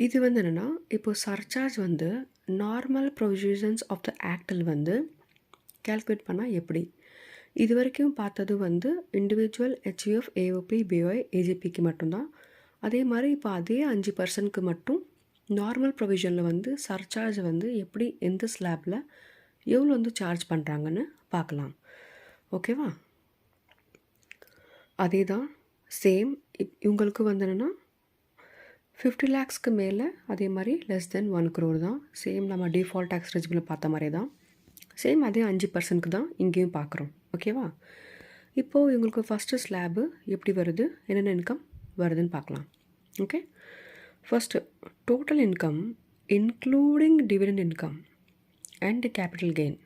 இது வந்து என்னென்னா இப்போ சர்சார்ஜ் வந்து நார்மல் ப்ரொவிஷன்ஸ் ஆஃப் த ஆக்டில் வந்து கால்குலேட் பண்ணால் எப்படி? இது வரைக்கும் பார்த்தது வந்து இண்டிவிஜுவல் ஹெச்யூஎஃப் ஏஓபி பிஒய் ஏஜிபிக்கு மட்டும்தான். அதே மாதிரி இப்போ அதே அஞ்சு பர்சன்ட்க்கு மட்டும் நார்மல் ப்ரொவிஷனில் வந்து சர்சார்ஜ் வந்து எப்படி எந்த ஸ்லாப்பில் எவ்வளோ வந்து சார்ஜ் பண்ணுறாங்கன்னு பார்க்கலாம். ஓகேவா அதே தான் சேம் இப் இவங்களுக்கு வந்து என்னென்னா ஃபிஃப்டி லேக்ஸ்க்கு மேலே அதே மாதிரி லெஸ் தென் ஒன் க்ரோர் தான். சேம் நம்ம டிஃபால்ட் டேக்ஸ் ரெஜிபிள் பார்த்த மாதிரி தான். சேம் அதே அஞ்சு பர்சன்ட்க்கு தான் இங்கேயும் பார்க்குறோம். ஓகேவா இப்போது இவங்களுக்கு ஃபஸ்ட்டு ஸ்லாபு எப்படி வருது? என்னென்ன இன்கம் வருதுன்னு பார்க்கலாம். Okay first total income including dividend income and capital gain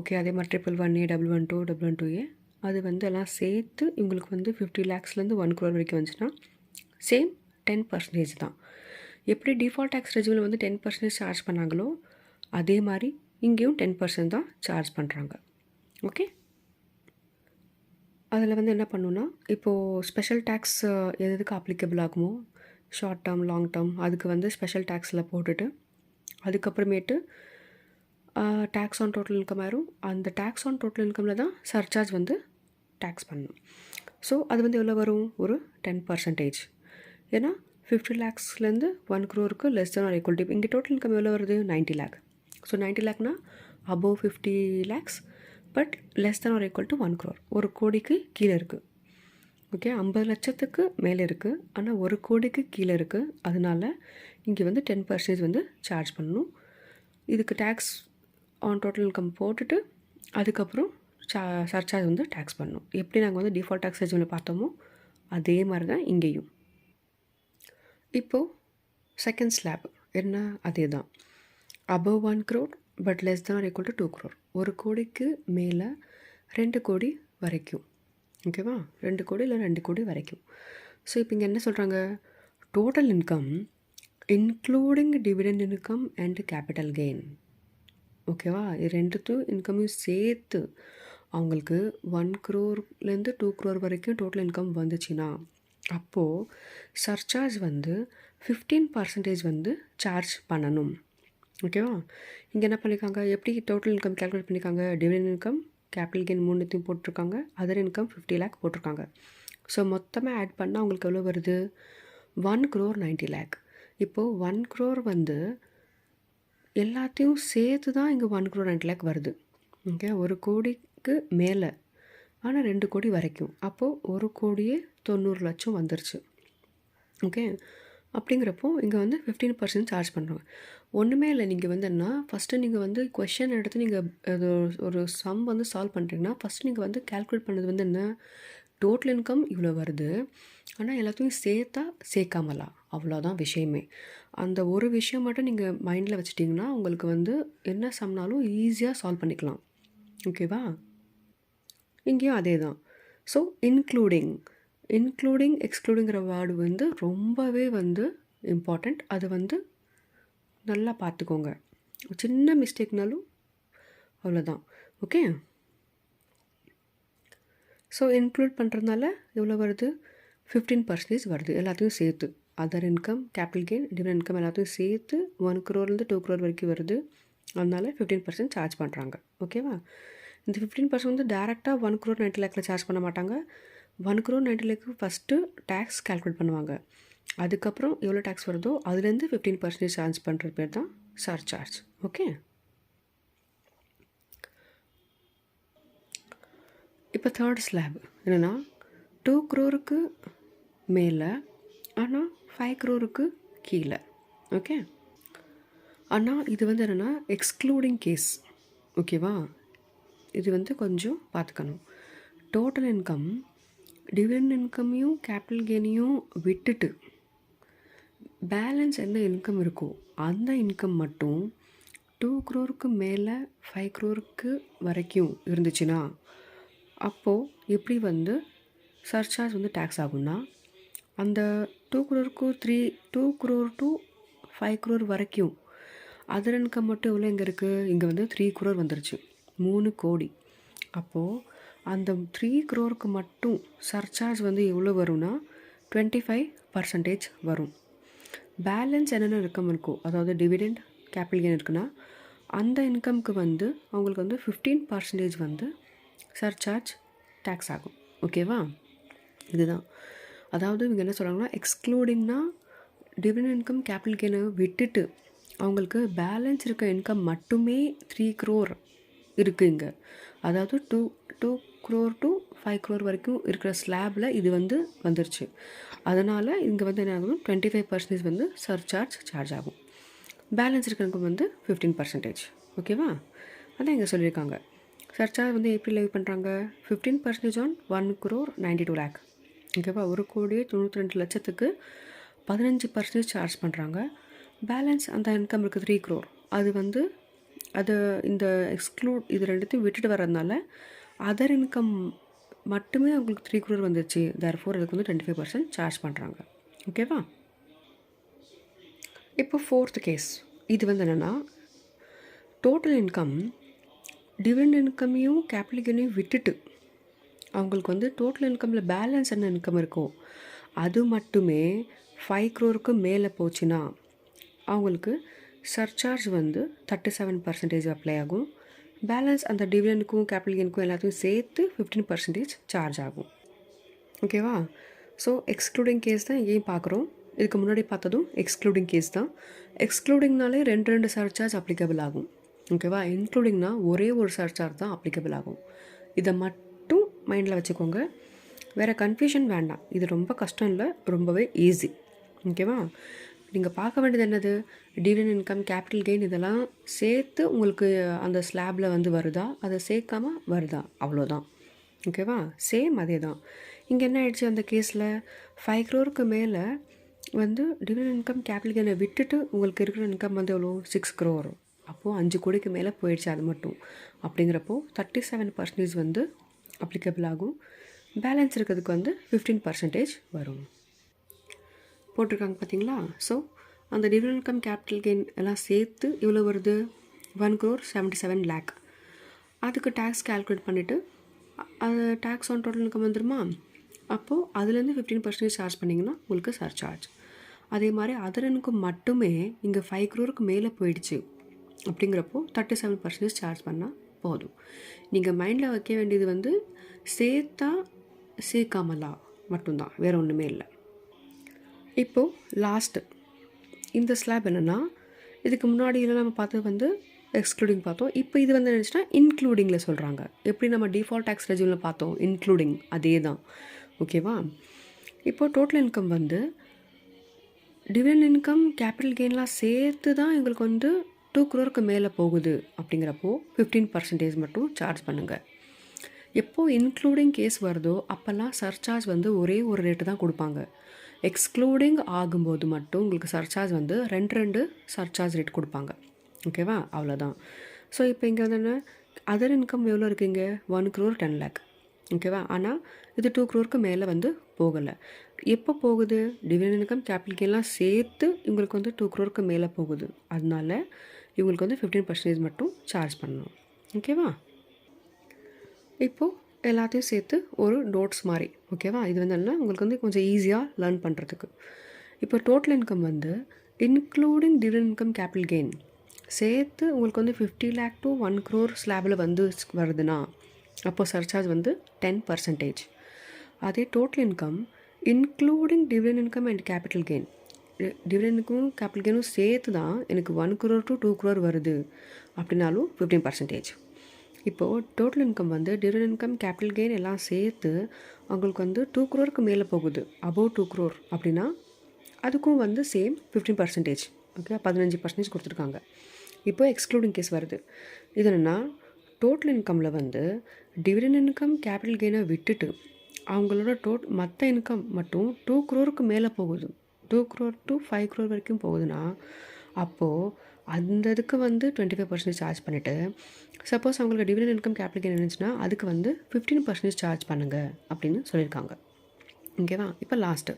okay அதே மாதிரி triple one A double one two double one two A அது வந்து எல்லாம் சேர்த்து இவங்களுக்கு வந்து ஃபிஃப்டி லேக்ஸ்லேருந்து ஒன் க்ரோர் வரைக்கும் வந்துச்சுன்னா சேம் டென் பர்சன்டேஜ் தான். எப்படி டிஃபால்ட் டேக்ஸ் ரெஜிபிள் வந்து டென் பர்சன்டேஜ் சார்ஜ் பண்ணாங்களோ அதே மாதிரி இங்கேயும் டென் பர்சன்ட் தான் சார்ஜ் பண்ணுறாங்க ஓகே அதில் வந்து என்ன பண்ணுன்னா இப்போது ஸ்பெஷல் டேக்ஸ் எது எதுக்கு அப்ளிகபிள் ஆகுமோ ஷார்ட் டேர்ம் லாங் டேர்ம் அதுக்கு வந்து ஸ்பெஷல் டேக்ஸில் போட்டுட்டு அதுக்கப்புறமேட்டு டேக்ஸ் ஆன் டோட்டல் இன்கம் ஆயிரும். அந்த டேக்ஸ் ஆன் டோட்டல் இன்கமில் தான் சர்சார்ஜ் வந்து டேக்ஸ் பண்ணணும். ஸோ அது வந்து எவ்வளோ வரும்? ஒரு டென் பர்சன்டேஜ் ஏன்னா ஃபிஃப்டி லேக்ஸ்லேருந்து one க்ரோருக்கு less than or equal to இங்கே டோட்டல் இன்கம் எவ்வளோ வருது? Ninety lakh so ninety லேக்னா above fifty lakhs but less than or equal to one crore ஒரு கோடிக்கு கீழே இருக்குது ஓகே ஐம்பது லட்சத்துக்கு மேலே இருக்குது ஆனால் ஒரு கோடிக்கு கீழே இருக்குது அதனால இங்கே வந்து டென் பர்சன்டேஜ் வந்து சார்ஜ் பண்ணணும். இதுக்கு டேக்ஸ் ஆன் டோட்டல் இன்கம் போட்டுட்டு அதுக்கப்புறம் சா சர்சார்ஜ் வந்து டேக்ஸ் பண்ணணும். எப்படி நாங்கள் வந்து டிஃபால்ட் டேக்ஸ் ரெஜிமில் பார்த்தோமோ அதே மாதிரி தான் இங்கேயும். இப்போது செகண்ட் ஸ்லாப் என்ன? அதே தான் above one crore but less than equal to two crore ஒரு கோடிக்கு மேலே ரெண்டு கோடி வரைக்கும். ஓகேவா ரெண்டு கோடி இல்லை ரெண்டு கோடி வரைக்கும். ஸோ இப்போ இங்கே என்ன சொல்கிறாங்க total income including dividend income and capital gain ஓகேவா இது ரெண்டுத்தும் இன்கமையும் சேர்த்து அவங்களுக்கு ஒன் க்ரோர்லேருந்து டூ க்ரோர் வரைக்கும் டோட்டல் இன்கம் வந்துச்சுன்னா அப்போது சர்சார்ஜ் வந்து ஃபிஃப்டீன் பர்சன்டேஜ் வந்து சார்ஜ் பண்ணணும். ஓகேவா இங்கே என்ன பண்ணியிருக்காங்க எப்படி டோட்டல் இன்கம் கேல்குலேட் பண்ணியிருக்காங்க டிவிடன் இன்கம் கேபிட்டல் கெயின் மூணுத்தையும் போட்டிருக்காங்க. அதர் இன்கம் ஃபிஃப்டி லேக் போட்டிருக்காங்க. ஸோ மொத்தமாக ஆட் பண்ணால் அவங்களுக்கு எவ்வளோ வருது? ஒன் க்ரோர் நைன்ட்டி லேக் இப்போது ஒன் க்ரோர் வந்து எல்லாத்தையும் சேர்த்து தான் இங்கே ஒன் க்ரோர் நைன்ட்டி லேக் வருது. ஓகே ஒரு கோடிக்கு மேலே ஆனால் ரெண்டு கோடி வரைக்கும். அப்போது ஒரு கோடியே தொண்ணூறு லட்சம் வந்துருச்சு. ஓகே? அப்படிங்கிறப்போ இங்கே வந்து ஃபிஃப்டீன் பர்சன்ட் சார்ஜ் பண்ணுறாங்க ஒன்றுமே இல்லை. நீங்கள் வந்து என்ன ஃபஸ்ட்டு நீங்கள் வந்து கொஷின் எடுத்து நீங்கள் அது ஒரு சம் வந்து சால்வ் பண்ணுறீங்கன்னா ஃபஸ்ட்டு நீங்கள் வந்து கால்குலேட் பண்ணது வந்து என்ன? டோட்டல் இன்கம் இவ்வளோ வருது. ஆனால் எல்லாத்தையும் சேர்த்தா சேர்க்காமலா? அவ்வளோதான் விஷயமே. அந்த ஒரு விஷயம் மட்டும் நீங்கள் மைண்டில் வச்சுட்டிங்கன்னா உங்களுக்கு வந்து என்ன சம்னாலும் ஈஸியாக சால்வ் பண்ணிக்கலாம். ஓகேவா? இங்கேயும் அதே தான் ஸோ இன்க்ளூடிங் இன்க்ளூடிங் எக்ஸ்க்ளூடிங்கிற வேர்டு வந்து ரொம்பவே வந்து இம்பார்ட்டண்ட் அது வந்து நல்லா பார்த்துக்கோங்க. சின்ன மிஸ்டேக்னாலும் அவ்வளோதான் ஓகே ஸோ இன்க்ளூட் பண்ணுறதுனால எவ்வளோ வருது? ஃபிஃப்டீன் பர்சன்டேஜ் வருது. எல்லாத்தையும் சேர்த்து. Other income capital gain dividend income எல்லாத்தையும் சேர்த்து ஒன் க்ரோர்லேருந்து டூ க்ரோர் வரைக்கும் வருது. அதனால ஃபிஃப்டீன் பர்சன்ட் சார்ஜ் பண்ணுறாங்க ஓகேவா இந்த ஃபிஃப்டீன் பர்சன்ட் வந்து டேரெக்டாக ஒன் க்ரோர் நைன்டி லேக்கில் சார்ஜ் பண்ண மாட்டாங்க. ஒன் க்ரோர் நைன்ட்டி லேக்கு ஃபஸ்ட்டு டேக்ஸ் கால்குலேட் பண்ணுவாங்க. அதுக்கப்புறம் எவ்வளோ டேக்ஸ் வருதோ அதுலேருந்து ஃபிஃப்டீன் பர்சன்டேஜ் சார்ஜ் பண்ணுற பேர் தான் சர்சார்ஜ் ஓகே இப்போ தேர்ட் ஸ்லாப் என்னென்னா டூ க்ரோருக்கு மேலே ஆனால் ஃபைவ் க்ரோருக்கு கீழே. ஓகே ஆனால் இது வந்து என்னென்னா எக்ஸ்க்ளூடிங் கேஸ் ஓகேவா இது வந்து கொஞ்சம் பார்த்துக்கணும் டோட்டல் இன்கம் டிவிடெண்ட் இன்கம்மையும் கேபிட்டல் கெயினையும் விட்டுட்டு பேலன்ஸ் என்ன இன்கம் இருக்கோ அந்த இன்கம் மட்டும் டூ க்ரோருக்கு மேலே ஃபைவ் க்ரோருக்கு வரைக்கும் இருந்துச்சுன்னா அப்போது எப்படி வந்து சர்ச்சார்ஜ் வந்து டேக்ஸ் ஆகும்னா அந்த two க்ரோருக்கு three two crore to five crore வரைக்கும் அதர் இன்கம் மட்டும் எவ்வளோ இங்கே இருக்குது இங்கே வந்து த்ரீ க்ரோர் வந்துருச்சு. மூணு கோடி. அப்போது அந்த த்ரீ க்ரோருக்கு மட்டும் சர்சார்ஜ் வந்து எவ்வளோ வரும்னா டுவெண்ட்டி ஃபைவ் பர்சன்டேஜ் வரும். பேலன்ஸ் என்னென்ன இன்கம் இருக்கோ அதாவது டிவிடெண்ட் கேபிட்டல் கெயின் இருக்குன்னா அந்த இன்கம்க்கு வந்து அவங்களுக்கு வந்து ஃபிஃப்டீன் பர்சன்டேஜ் வந்து சர்சார்ஜ் டேக்ஸ் ஆகும். ஓகேவா இதுதான். அதாவது இவங்க என்ன சொல்கிறாங்கன்னா எக்ஸ்க்ளூடிங்னா டிவிடெண்ட் இன்கம் கேபிட்டல் கெயினை விட்டுட்டு அவங்களுக்கு பேலன்ஸ் இருக்க இன்கம் மட்டுமே த்ரீ க்ரோர் இருக்குது இங்கே அதாவது two two crore to five crore வரைக்கும் இருக்கிற ஸ்லாபில் இது வந்து வந்துருச்சு. அதனால் இங்கே வந்து என்ன ஆகும்? டுவெண்ட்டி ஃபைவ் பர்சன்டேஜ் வந்து சர்சார்ஜ் சார்ஜ் ஆகும். பேலன்ஸ் இருக்கிறவங்க வந்து ஃபிஃப்டீன் பர்சன்டேஜ் ஓகேவா? அதான் இங்கே சொல்லியிருக்காங்க. சர்ச்சார்ஜ் வந்து எப்படி லைவ் பண்ணுறாங்க fifteen percentage on one crore ninety two lakh ஓகேவா? ஒரு கோடியே தொண்ணூற்றி ரெண்டு லட்சத்துக்கு பதினஞ்சு பர்சன்டேஜ் சார்ஜ் பண்ணுறாங்க பேலன்ஸ் அந்த இன்கம் இருக்குது த்ரீ க்ரோர் அது வந்து அதை இந்த எக்ஸ்க்ளூட் இது ரெண்டுத்தையும் விட்டுட்டு வர்றதுனால அதர் இன்கம் மட்டுமே அவங்களுக்கு த்ரீ க்ரோர் வந்துச்சு தேர் ஃபோர் அதுக்கு வந்து டுவெண்ட்டி ஃபைவ் பர்சன்ட் சார்ஜ் பண்ணுறாங்க ஓகேவா இப்போ ஃபோர்த் கேஸ் இது வந்து என்னென்னா டோட்டல் இன்கம் டிவிடெண்ட் இன்கமையும் கேபிட்டல் கெயினையும் விட்டுட்டு அவங்களுக்கு வந்து டோட்டல் இன்கமில் பேலன்ஸ் என்ன இன்கம் இருக்கோ அது மட்டுமே ஃபைவ் க்ரோருக்கு மேலே போச்சுன்னா அவங்களுக்கு சர்சார்ஜ் வந்து தேர்ட்டி செவன் பர்சன்டேஜ் அப்ளை ஆகும். பேலன்ஸ் அந்த டிவிடெண்டுக்கும் கேபிட்டல் கெயினுக்கும் எல்லாத்தையும் சேர்த்து ஃபிஃப்டீன் பர்சன்டேஜ் சார்ஜ் ஆகும். ஓகேவா ஸோ எக்ஸ்க்ளூடிங் கேஸ் தான் இங்கேயும் பார்க்குறோம். இதுக்கு முன்னாடி பார்த்ததும் எக்ஸ்க்ளூடிங் கேஸ் தான். எக்ஸ்க்ளூடிங்னாலே ரெண்டு ரெண்டு சர்சார்ஜ் அப்ளிகபிள் ஆகும். ஓகேவா இன்க்ளூடிங்னா ஒரே ஒரு சர்சார்ஜ் தான் அப்ளிகபிள் ஆகும். இதை மட்டும் மைண்டில் வச்சுக்கோங்க. வேறு கன்ஃபியூஷன் வேண்டாம். இது ரொம்ப கஷ்டம் இல்லை. ரொம்பவே ஈஸி ஓகேவா நீங்கள் பார்க்க வேண்டியது என்னது? டிவிடன் இன்கம் கேபிட்டல் கெயின் இதெல்லாம் சேர்த்து உங்களுக்கு அந்த ஸ்லாபில் வந்து வருதா? அதை சேர்க்காம வருதா? அவ்வளோதான் ஓகேவா சேம் அதே தான் இங்கே என்ன ஆயிடுச்சு அந்த கேஸில் ஃபைவ் க்ரோருக்கு மேலே வந்து டிவிடன் இன்கம் கேபிட்டல் கெயினை விட்டுட்டு உங்களுக்கு இருக்கிற இன்கம் வந்து எவ்வளோ சிக்ஸ் க்ரோ வரும் அப்போது அஞ்சு கோடிக்கு மேலே போயிடுச்சு அது மட்டும். அப்படிங்கிறப்போ தேர்ட்டி செவன் பர்சன்டேஜ் வந்து அப்ளிகபிள் ஆகும். பேலன்ஸ் இருக்கிறதுக்கு வந்து ஃபிஃப்டீன் பர்சன்டேஜ் வரும். போட்டிருக்காங்க பார்த்தீங்களா? ஸோ அந்த டிவிடன் இன்கம் கேபிட்டல் கெயின் எல்லாம் சேர்த்து இவ்வளோ வருது? One crore seventy seven lakh அதுக்கு டேக்ஸ் கால்குலேட் பண்ணிவிட்டு அது டேக்ஸ் ஆன் டோட்டல் இன்கம் வந்துருமா? அப்போது அதுலேருந்து ஃபிஃப்டீன் பர்சன்டேஜ் சார்ஜ் பண்ணிங்கன்னா உங்களுக்கு சார் சார்ஜ் அதே மாதிரி அதர் இன்கம் மட்டுமே இங்கே ஃபைவ் க்ரோருக்கு மேலே போயிடுச்சு. அப்படிங்கிறப்போ தேர்ட்டி செவன் பர்சன்டேஜ் சார்ஜ் பண்ணால் போதும் நீங்கள் மைண்டில் வைக்க வேண்டியது வந்து சேர்த்தா சேர்க்காமலா மட்டும்தான். வேறு ஒன்றுமே இல்லை. இப்போது லாஸ்ட்டு இந்த ஸ்லாப் என்னென்னா இதுக்கு முன்னாடியில் நம்ம பார்த்தது வந்து எக்ஸ்க்ளூடிங் பார்த்தோம். இப்போ இது வந்து நினச்சினா இன்க்ளூடிங்கில் சொல்கிறாங்க எப்படி நம்ம டிஃபால்ட் டேக்ஸ் ரெஜியூமில் பார்த்தோம்? இன்க்ளூடிங் அதே தான் ஓகேவா இப்போது டோட்டல் இன்கம் வந்து டிவிடன் இன்கம் கேபிட்டல் கெயின்லாம் சேர்த்து தான் எங்களுக்கு வந்து டூ க்ரோருக்கு மேலே போகுது அப்படிங்கிறப்போ ஃபிஃப்டீன் பர்சன்டேஜ் மட்டும் சார்ஜ் பண்ணுங்கள் எப்போது இன்க்ளூடிங் கேஸ் வருதோ அப்போல்லாம் சர்சார்ஜ் வந்து ஒரே ஒரு ரேட்டு தான் கொடுப்பாங்க. எக்ஸ்க்ளூடிங் ஆகும்போது மட்டும் உங்களுக்கு சர்சார்ஜ் வந்து ரெண்டு ரெண்டு சர்சார்ஜ் ரேட் கொடுப்பாங்க. ஓகேவா அவ்வளோதான் ஸோ இப்போ இங்கே வந்து என்ன? அதர் இன்கம் எவ்வளோ இருக்குங்க ஒன் க்ரோர் டென் லேக் ஓகேவா ஆனால் இது டூ க்ரோருக்கு மேலே வந்து போகலை. எப்போ போகுது? டிவிடன் இன்கம் கேபிட்டல் கெயின்லாம் சேர்த்து இவங்களுக்கு வந்து டூ க்ரோருக்கு மேலே போகுது. அதனால இவங்களுக்கு வந்து ஃபிஃப்டீன் பர்சன்டேஜ் மட்டும் சார்ஜ் பண்ணணும். ஓகேவா இப்போது எல்லாத்தையும் சேர்த்து ஒரு நோட்ஸ் மாதிரி ஓகேவா? இது வந்து என்ன உங்களுக்கு வந்து கொஞ்சம் ஈஸியாக லேர்ன் பண்ணுறதுக்கு இப்போ டோட்டல் இன்கம் வந்து including dividend income capital gain சேர்த்து உங்களுக்கு வந்து fifty lakh to one crore ஸ்லாபில் வந்து வருதுன்னா அப்போது சர்சார்ஜ் வந்து டென் பர்சன்டேஜ் அதே total income including dividend income and capital gain டிவிடனுக்கும் capital கெயினும் சேர்த்து தான் எனக்கு one crore to two crore வருது அப்படின்னாலும் ஃபிஃப்டீன் பர்சன்டேஜ் இப்போது டோட்டல் இன்கம் வந்து டிவிடெண்ட் இன்கம் கேபிட்டல் கெயின் எல்லாம் சேர்த்து அவங்களுக்கு வந்து டூ க்ரோருக்கு மேலே போகுது. அபவ் டூ க்ரோர் அப்படின்னா அதுக்கும் வந்து சேம் ஃபிஃப்டீன் பர்சன்டேஜ் ஓகே பதினஞ்சு பர்சன்டேஜ் கொடுத்துருக்காங்க. இப்போ எக்ஸ்க்ளூடிங் கேஸ் வருது. இது என்னென்னா டோட்டல் இன்கமில் வந்து டிவிடன் இன்கம் கேபிட்டல் கெயினை விட்டுட்டு அவங்களோட டோட் மற்ற இன்கம் மட்டும் டூ க்ரோருக்கு மேலே போகுது. Two crore to five crore வரைக்கும் போகுதுன்னா அப்போது அந்த இதுக்கு வந்து டுவெண்ட்டி ஃபைவ் பர்சன்டேஜ் சார்ஜ் பண்ணிவிட்டு சப்போஸ் அவங்களுக்கு டிவிடன் இன்கம் கேபிட்டல் கெயின் இருந்துச்சுன்னா அதுக்கு வந்து ஃபிஃப்டீன் பர்சன்டேஜ் சார்ஜ் பண்ணுங்கள் அப்படின்னு சொல்லியிருக்காங்க. ஓகேவா இப்போ லாஸ்ட்டு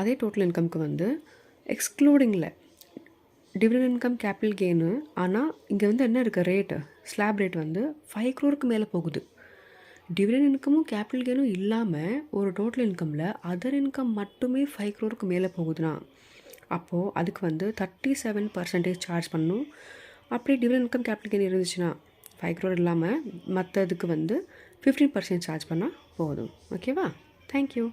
அதே டோட்டல் இன்கம்க்கு வந்து எக்ஸ்க்ளூடிங்கில் டிவிடன் இன்கம் கேபிட்டல் கெயினு ஆனால் இங்கே வந்து என்ன இருக்குது ரேட்டு ஸ்லாப் ரேட் வந்து ஃபைவ் க்ரோருக்கு மேலே போகுது. டிவிடன் இன்கமும் கேபிட்டல் கெயினும் இல்லாமல் ஒரு டோட்டல் இன்கமில் அதர் இன்கம் மட்டுமே ஃபைவ் க்ரோருக்கு மேலே போகுதுன்னா அப்போது அதுக்கு வந்து தேர்ட்டி செவன் பர்சன்டேஜ் சார்ஜ் பண்ணணும். அப்படி டிவிடன் இன்கம் கேபிட்டல் கெயின் இருந்துச்சுன்னா ஃபைவ் க்ரோர் இல்லாமல் மற்றதுக்கு வந்து ஃபிஃப்டீன் பர்சன்ட் சார்ஜ் பண்ணால் போதும். ஓகேவா தேங்க்யூ